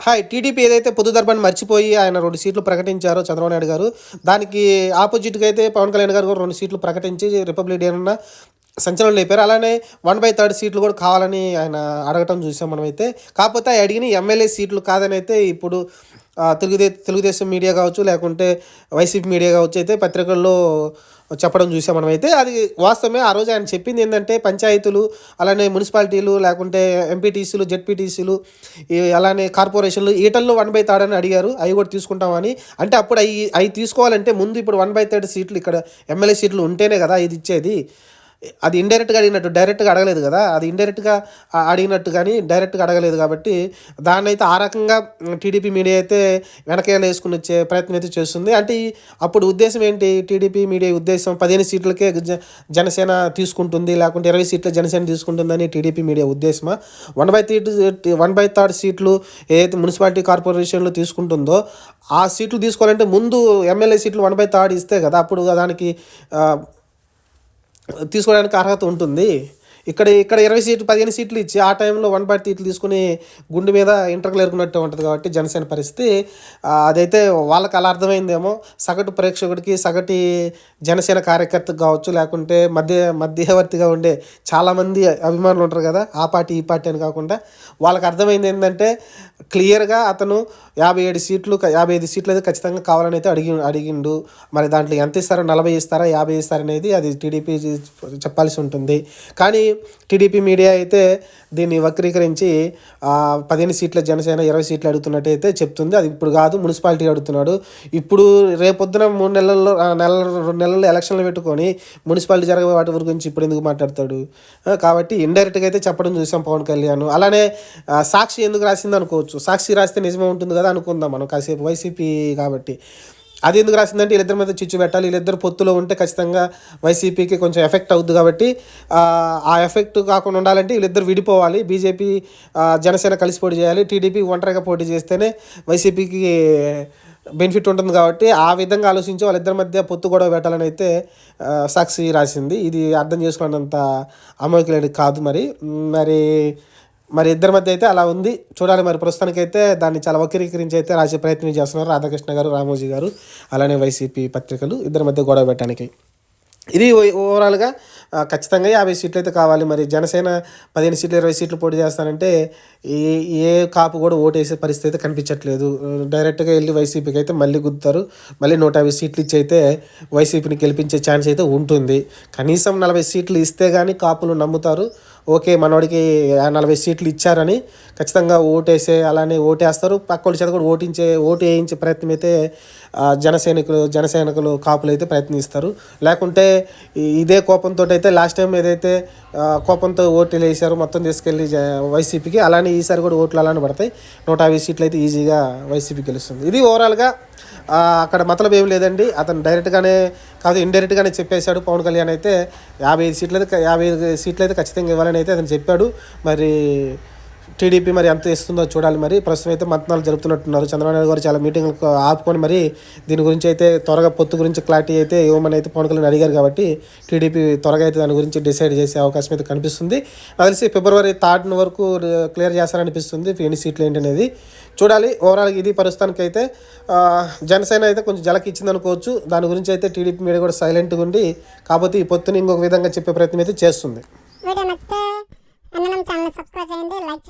Hi TDP ఏదైతే పొద్దు దర్బాన్ని మర్చిపోయి ఆయన రెండు సీట్లు ప్రకటించారో చంద్రబాబు నాయుడు గారు దానికి ఆపోజిట్గా అయితే పవన్ కళ్యాణ్ గారు కూడా రెండు సీట్లు ప్రకటించి రిపబ్లిక్ డే అన్న సంచలనం లేపారు. అలానే వన్ బై థర్డ్ సీట్లు కూడా కావాలని ఆయన అడగటం చూసాం మనమైతే. కాకపోతే అడిగిన ఎమ్మెల్యే సీట్లు కాదని అయితే ఇప్పుడు తెలుగుదే తెలుగుదేశం మీడియా కావచ్చు లేకుంటే వైసీపీ మీడియా కావచ్చు అయితే పత్రికల్లో చెప్పడం చూసాం మనమైతే. అది వాస్తవమే ఆ రోజు ఆయన చెప్పింది ఏంటంటే పంచాయతీలు అలానే మున్సిపాలిటీలు లేకుంటే ఎంపీటీసీలు జెడ్పీటీసీలు అలానే కార్పొరేషన్లు ఈటల్లో వన్ బై థర్డ్ అని అడిగారు. అవి కూడా తీసుకుంటామని. అంటే అప్పుడు అవి అవి తీసుకోవాలంటే ముందు ఇప్పుడు వన్ బై థర్డ్ సీట్లు ఇక్కడ ఎమ్మెల్యే సీట్లు ఉంటేనే కదా ఇది ఇచ్చేది. అది ఇండైరెక్ట్గా అడిగినట్టు డైరెక్ట్గా అడగలేదు కదా. అది ఇండైరెక్ట్గా అడిగినట్టు కానీ డైరెక్ట్గా అడగలేదు కాబట్టి దాన్ని అయితే ఆ రకంగా టీడీపీ మీడియా అయితే వెనకేలా వేసుకుని వచ్చే ప్రయత్నం అయితే చేస్తుంది. అంటే అప్పుడు ఉద్దేశం ఏంటి? టీడీపీ మీడియా ఉద్దేశం పదిహేను సీట్లకే జ- జనసేన తీసుకుంటుంది లేకుంటే ఇరవై సీట్ల జనసేన తీసుకుంటుందని TDP media ఉద్దేశమా? One by third one by third సీట్లు ఏదైతే మున్సిపాలిటీ కార్పొరేషన్లో తీసుకుంటుందో ఆ సీట్లు తీసుకోవాలంటే ముందు ఎమ్మెల్యే సీట్లు వన్ బై థర్డ్ ఇస్తే కదా అప్పుడు దానికి తీసుకోవడానికి అర్హత ఉంటుంది. ఇక్కడ ఇక్కడ ఇరవై సీట్లు పదిహేను సీట్లు ఇచ్చి ఆ టైంలో వన్ బై సీట్లు తీసుకుని గుండె మీద ఇంటర్కలు ఎరుకున్నట్టు ఉంటుంది కాబట్టి జనసేన పరిస్థితి అదైతే వాళ్ళకి అలా అర్థమైందేమో. సగటు ప్రేక్షకుడికి సగటి జనసేన కార్యకర్తకు కావచ్చు లేకుంటే మధ్య మధ్యవర్తిగా ఉండే చాలామంది అభిమానులు ఉంటారు కదా ఆ పార్టీ ఈ పార్టీ అని కాకుండా వాళ్ళకి అర్థమైంది ఏంటంటే క్లియర్గా అతను యాభై ఏడు సీట్లు యాభై ఐదు సీట్లు అయితే ఖచ్చితంగా కావాలని అయితే అడిగి అడిగిండు. మరి దాంట్లో ఎంత ఇస్తారో నలభై ఇస్తారా యాభై ఇస్తారనేది అది టీడీపీ చెప్పాల్సి ఉంటుంది. కానీ టీడీపీ మీడియా అయితే దీన్ని వక్రీకరించి పదిహేను సీట్ల జనసేన ఇరవై సీట్లు అడుగుతున్నట్టు అయితే చెప్తుంది. అది ఇప్పుడు కాదు మున్సిపాలిటీ అడుగుతున్నాడు. ఇప్పుడు రేపొద్దున మూడు నెలల్లో నెల రెండు నెలల్లో ఎలక్షన్లు పెట్టుకొని మున్సిపాలిటీ జరగబోయే వాటి గురించి ఇప్పుడు ఎందుకు మాట్లాడతాడు? కాబట్టి ఇండైరెక్ట్గా అయితే చెప్పడం చూసాం పవన్ కళ్యాణ్. అలానే సాక్షి ఎందుకు రాసింది అనుకోవచ్చు సాక్షి రాస్తే నిజమే ఉంటుంది కదా? అనుకుందాం మనం కాసేపు వైసీపీ కాబట్టి. అది ఎందుకు రాసిందంటే వీళ్ళిద్దరి మీద చిచ్చు పెట్టాలి. వీళ్ళిద్దరు పొత్తులో ఉంటే ఖచ్చితంగా వైసీపీకి కొంచెం ఎఫెక్ట్ అవుద్ది కాబట్టి ఆ, ఎఫెక్ట్ కాకుండా ఉండాలంటే వీళ్ళిద్దరు విడిపోవాలి. బీజేపీ జనసేన కలిసి పోటీ చేయాలి. టీడీపీ ఒంటరిగా పోటీ చేస్తేనే వైసీపీకి బెనిఫిట్ ఉంటుంది కాబట్టి ఆ విధంగా ఆలోచించి వాళ్ళిద్దరి మధ్య పొత్తు గొడవ పెట్టాలని అయితే సాక్షి రాసింది. ఇది అర్థం చేసుకున్నంత అమాయకులేడు కాదు మరి. మరి మరి ఇద్దరి మధ్య అయితే అలా ఉంది. చూడాలి మరి ప్రస్తుతానికైతే దాన్ని చాలా వక్రీకరించి అయితే రాసే ప్రయత్నం చేస్తున్నారు రాధాకృష్ణ గారు రామోజీ గారు అలానే వైసీపీ పత్రికలు ఇద్దరి మధ్య గొడవ పెట్టడానికి. ఇది ఓ- ఓవరాల్గా ఖచ్చితంగా యాభై సీట్లు అయితే కావాలి. మరి జనసేన పదిహేను సీట్లు ఇరవై సీట్లు పోటీ చేస్తానంటే ఏ ఏ కాపు కూడా ఓటేసే పరిస్థితి అయితే కనిపించట్లేదు. డైరెక్ట్గా వెళ్ళి వైసీపీకి అయితే మళ్ళీ గుద్దుతారు. మళ్ళీ నూట యాభై సీట్లు ఇచ్చి అయితే వైసీపీని గెలిపించే ఛాన్స్ అయితే ఉంటుంది. కనీసం నలభై సీట్లు ఇస్తే కానీ కాపులు నమ్ముతారు. ఓకే మనోడికి నలభై సీట్లు ఇచ్చారని ఖచ్చితంగా ఓటేసే అలానే ఓటేస్తారు. పక్కోళ్ళ చేత కూడా ఓటించే ఓటు వేయించే ప్రయత్నం అయితే జనసైనికులు జనసైనికులు కాపులు అయితే ప్రయత్నిస్తారు. లేకుంటే ఇదే కోపంతో అయితే లాస్ట్ టైం ఏదైతే కోపంతో ఓట్లు వేసారో మొత్తం తీసుకెళ్ళి వైసీపీకి అలానే ఈసారి కూడా ఓట్లు అలానే పడతాయి. నూట యాభై సీట్లు అయితే ఈజీగా వైసీపీ గెలుస్తుంది. ఇది ఓవరాల్గా అక్కడ మతలబ్ ఏం లేదండి. అతను డైరెక్ట్గానే కాదు ఇండైరెక్ట్గానే చెప్పేశాడు పవన్ కళ్యాణ్ అయితే. యాభై ఐదు సీట్లు అయితే యాభై ఐదు సీట్లు అయితే ఖచ్చితంగా ఇవ్వాలని అయితే అతను చెప్పాడు. మరి టీడీపీ మరి ఎంత ఇస్తుందో చూడాలి మరి. ప్రస్తుతం అయితే మంతనాలు జరుపుతున్నట్టున్నారు. చంద్రబాబు నాయుడు గారు చాలా మీటింగ్లు ఆపుకొని మరి దీని గురించి అయితే త్వరగా పొత్తు గురించి క్లారిటీ అయితే ఇవ్వమని అయితే పవన్ కళ్యాణ్ అడిగారు కాబట్టి టీడీపీ త్వరగా అయితే దాని గురించి డిసైడ్ చేసే అవకాశం అయితే కనిపిస్తుంది. నాకు తెలిసి ఫిబ్రవరి థర్డ్ వరకు క్లియర్ చేస్తారనిపిస్తుంది ఎన్ని సీట్లు ఏంటి అనేది. చూడాలి. ఓవరాల్ ఇది ప్రస్తుతానికి అయితే జనసేన అయితే కొంచెం జలకి ఇచ్చింది అనుకోవచ్చు దాని గురించి అయితే టీడీపీ మీద కూడా సైలెంట్గా ఉండి కాకపోతే ఈ పొత్తుని ఇంకొక విధంగా చెప్పే ప్రయత్నం అయితే చేస్తుంది.